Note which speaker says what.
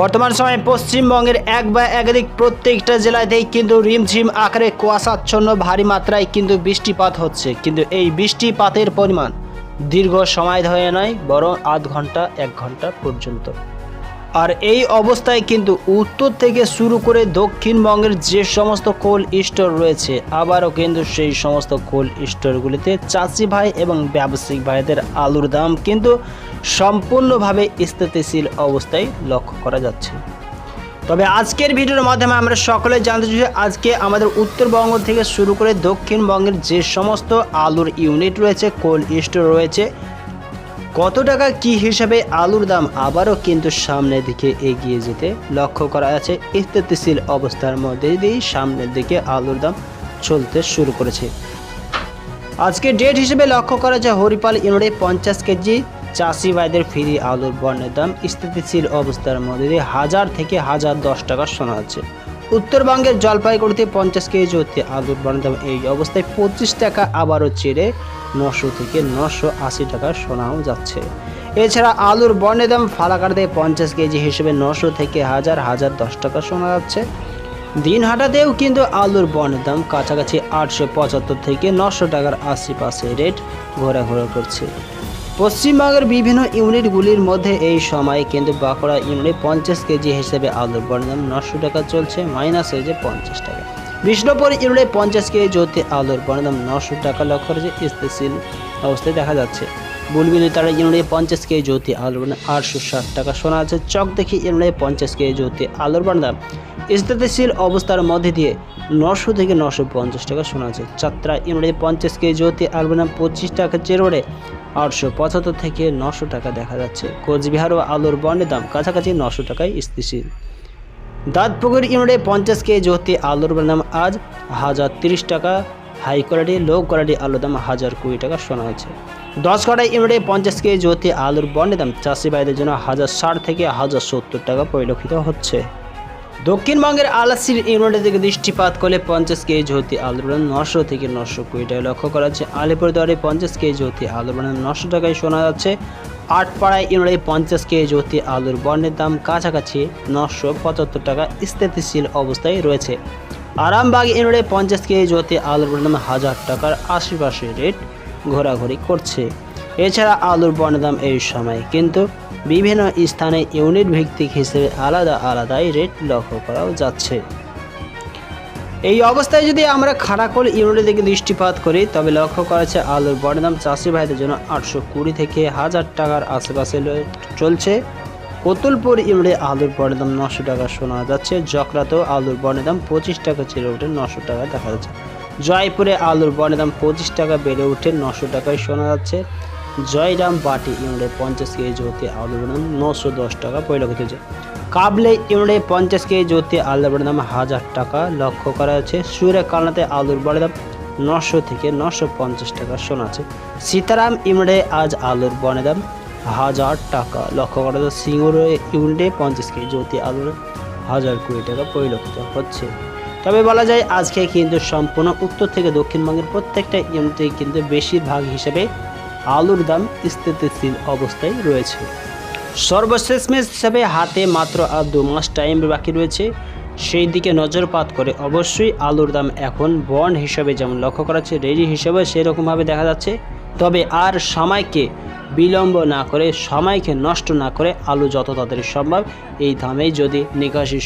Speaker 1: বর্তমান সময়ে পশ্চিমবঙ্গের এক বা একাধিক প্রত্যেকটা জেলাতেই কিন্তু রিমঝিম আকারে কুয়াশাচ্ছন্ন ভারী মাত্রায় কিন্তু বৃষ্টিপাত হচ্ছে। কিন্তু এই বৃষ্টিপাতের পরিমাণ দীর্ঘ সময় ধরে নয়, বরং আধ ঘণ্টা এক ঘণ্টা পর্যন্ত। আর এই অবস্থায় কিন্তু উত্তর থেকে শুরু করে দক্ষিণবঙ্গের যে সমস্ত কোল স্টোর রয়েছে, আবারও কিন্তু সেই সমস্ত কোল স্টোরগুলিতে চাষি ভাই এবং ব্যবসায়িক ভাইদের আলুর দাম কিন্তু সম্পূর্ণভাবে স্থিতিশীল অবস্থায় লক্ষ্য করা যাচ্ছে। তবে আজকের ভিডিওর মাধ্যমে আমরা সকলে জানতে চাই আজকে আমাদের উত্তরবঙ্গ থেকে শুরু করে দক্ষিণবঙ্গের যে সমস্ত আলুর ইউনিট রয়েছে, কোল্ড স্টোর রয়েছে, কত টাকা কি হিসাবে আলুর দাম আবারও কিন্তু সামনের দিকে এগিয়ে যেতে লক্ষ্য করা আছে স্থিতিশীল অবস্থার মধ্যে দিয়েই সামনের দিকে আলুর দাম চলতে শুরু করেছে। আজকে ডেট হিসেবে লক্ষ্য করা যায়, হরিপাল ইউনিটে পঞ্চাশ কেজি চাষি ভাইদের ফ্রি আলুর বর্ণের দাম স্থিতিশীল অবস্থার মধ্যে দিয়ে হাজার থেকে হাজার দশ টাকা শোনা যাচ্ছে। উত্তরবঙ্গের জলপাইগুড়িতে পঞ্চাশ কেজি হতে আলুর বর্ণের দাম এই অবস্থায় পঁচিশ টাকা আবারও চেড়ে নশো থেকে নশো আশি টাকা শোনাও যাচ্ছে। এছাড়া আলুর বর্ণের দাম ফালাকাটাতে পঞ্চাশ কেজি হিসেবে নশো থেকে হাজার হাজার দশ টাকা শোনা যাচ্ছে। দিন দিনহাটাতেও কিন্তু আলুর বর্ণের দাম কাছাকাছি আটশো পঁচাত্তর থেকে নশো টাকার আশেপাশে রেট ঘোরাঘোরা করছে। পশ্চিমবঙ্গের বিভিন্ন ইউনিটগুলির মধ্যে এই সময় কিন্তু বাঁকুড়া ইউনিটে পঞ্চাশ কেজি হিসেবে আলুর বনের দাম নশো টাকা চলছে, মাইনাস হয়েছে পঞ্চাশ টাকা। বিষ্ণুপুর ইউনিটে পঞ্চাশ কেজি জ্যোতি আলুর বনের নশো টাকা লক্ষ্য করেছে, স্থিতিশীল অবস্থায় দেখা যাচ্ছে। বুলবিলি তারা ইউনিটে পঞ্চাশ কেজি জ্যোতি আলুর বনের আটশো ষাট টাকা শোনা আছে চক দেখি ইউনিটে পঞ্চাশ কেজি জ্যোতি আলুর বনের স্থিতিশীল অবস্থার মধ্যে দিয়ে নশো থেকে নশো পঞ্চাশ টাকা শোনা আছে চাত্রা ইউনিটে পঞ্চাশ কেজি জ্যোতি আলুর দাম পঁচিশ টাকা, চেরোড়ে আটশো পঁচাত্তর থেকে নশো টাকা দেখা যাচ্ছে। কোচবিহার ও আলুর বনের দাম কাছাকাছি নশো টাকায় স্থিতিশীল। দাঁতপুকুর ইউনিটে পঞ্চাশ কেজি জ্যোতি আলুর দাম আজ হাজার তিরিশ টাকা। হাই কোয়ালিটি, লো কোয়ালিটি আলুর দাম হাজার কুড়ি টাকা শোনা হচ্ছে দশ কাটা ইউনিটে পঞ্চাশ কেজি জ্যোতি আলুর বন্ডের দাম চাষি ভাইদের জন্য হাজার ষাট থেকে হাজার সত্তর টাকা পরিলক্ষিত হচ্ছে। দক্ষিণবঙ্গের আলাসির ইউনিটের দিকে দৃষ্টিপাত করলে পঞ্চাশ কেজি আলুর দাম নশো থেকে নশো কুড়ি টাকা। লক্ষ্য করা যাচ্ছে আলিপুরদুয়ারে পঞ্চাশ কেজি আলুর দাম নশো টাকায় শোনা যাচ্ছে। আটপাড়ায় ইউনিটে পঞ্চাশ কেজি জ্যোতি আলুর বন্ডের দাম কাছাকাছি নশো পঁচাত্তর টাকা স্থিতিশীল অবস্থায় রয়েছে। আরামবাগ ইউনিটে পঞ্চাশ কেজি জ্যোতি আলুর দাম হাজার টাকার আশেপাশে রেট ঘোরাঘুরি করছে। এছাড়া আলুর বন্ডের দাম এই সময় কিন্তু বিভিন্ন স্থানে ইউনিট ভিত্তিক হিসেবে আলাদা আলাদাই রেট লক্ষ্য করাও যাচ্ছে। এই অবস্থায় যদি আমরা খারাকল ইউনিটের দিকে দৃষ্টিপাত করি, তবে লক্ষ্য করা আলুর বড় দাম চাষি ভাইদের জন্য আটশো কুড়ি থেকে হাজার টাকার আশেপাশে চলছে। কতুলপুর ইউনিটে আলুর বড় দাম নশো টাকা শোনা যাচ্ছে। জকরাতেও আলুর বড় দাম পঁচিশ টাকা চেড়ে উঠে নশো টাকা দেখা যাচ্ছে। জয়পুরে আলুর বড় দাম পঁচিশ টাকা বেড়ে উঠে নশো টাকায় শোনা যাচ্ছে। জয়রাম বাটি ইউনিটে পঞ্চাশ কেজি হতে আলুর দাম নশো দশ টাকা পরিলক্ষিত হচ্ছে কাবলে ইউনিটে পঞ্চাশ কেজি আলুর বড় দাম হাজার টাকা লক্ষ্য করা যাচ্ছে। সুরে কালনাতে আলুর বড় দাম নশো থেকে নশো পঞ্চাশ টাকা শোনা আছে সীতারাম ইউনিটে আজ আলুর বড় দাম হাজার টাকা লক্ষ্য করা যাচ্ছে। সিঙ্গুর ইউনিটে পঞ্চাশ কেজি জ্যোতি আলুর হাজার কুড়ি টাকা পরিলক্ষিত হচ্ছে। তবে বলা যায়, আজকে কিন্তু সম্পূর্ণ উত্তর থেকে দক্ষিণবঙ্গের প্রত্যেকটা ইউনিটে কিন্তু বেশিরভাগ হিসেবে আলুর দাম স্থিতিশীল অবস্থায় রয়েছে। সর্বশেষ ম্যাচ হিসাবে হাতে মাত্র আর দু মাস টাইম বাকি রয়েছে। সেই দিকে নজরপাত করে অবশ্যই আলুর দাম এখন বন্ড হিসাবে যেমন লক্ষ্য করা যাচ্ছে রেডি হিসাবে সেরকমভাবে দেখা যাচ্ছে। তবে আর সময়কে বিলম্ব না করে, সময়কে নষ্ট না করে আলু যত তাড়াতাড়ি সম্ভব এই দামেই যদি নিকাশি